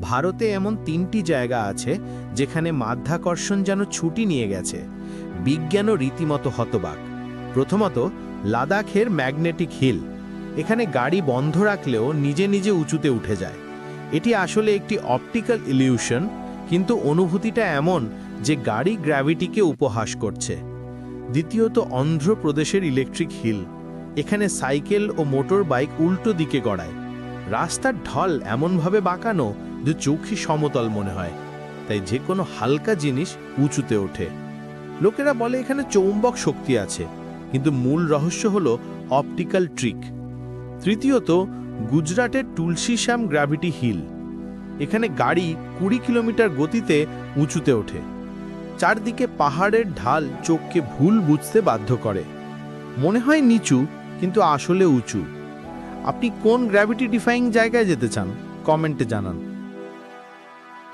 ভারতে এমন তিনটি জায়গা আছে যেখানে মাধ্যাকর্ষণ যেন ছুটি নিয়ে গেছে। বিজ্ঞানও রীতিমতো হতবাক। প্রথমত, লাদাখের ম্যাগনেটিক হিল। এখানে গাড়ি বন্ধ রাখলেও নিজে নিজে উঁচুতে উঠে যায়। এটি আসলে একটি অপটিক্যাল ইলিউশন, কিন্তু অনুভূতিটা এমন যে গাড়ি গ্র্যাভিটিকে উপহাস করছে। দ্বিতীয়ত অন্ধ্রপ্রদেশের ইলেকট্রিক হিল। এখানে সাইকেল ও মোটর বাইক উল্টো দিকে গড়ায়। রাস্তার ঢল এমনভাবে বাঁকানো যে চোখই সমতল মনে হয়, তাই যে কোনো হালকা জিনিস উঁচুতে ওঠে। লোকেরা বলে এখানে চৌম্বক শক্তি আছে, কিন্তু মূল রহস্য হল অপটিক্যাল ট্রিক। তৃতীয়ত, গুজরাটের শ্যাম গ্র্যাভিটি হিল। এখানে গাড়ি কুড়ি কিলোমিটার গতিতে উঁচুতে ওঠে। চারদিকে পাহাড়ের ঢাল চোখকে ভুল বুঝতে বাধ্য করে। মনে হয় নিচু, কিন্তু আসলে উঁচু। আপনি কোন গ্র্যাভিটি ডিফাইং জায়গায় যেতে চান, কমেন্টে জানান।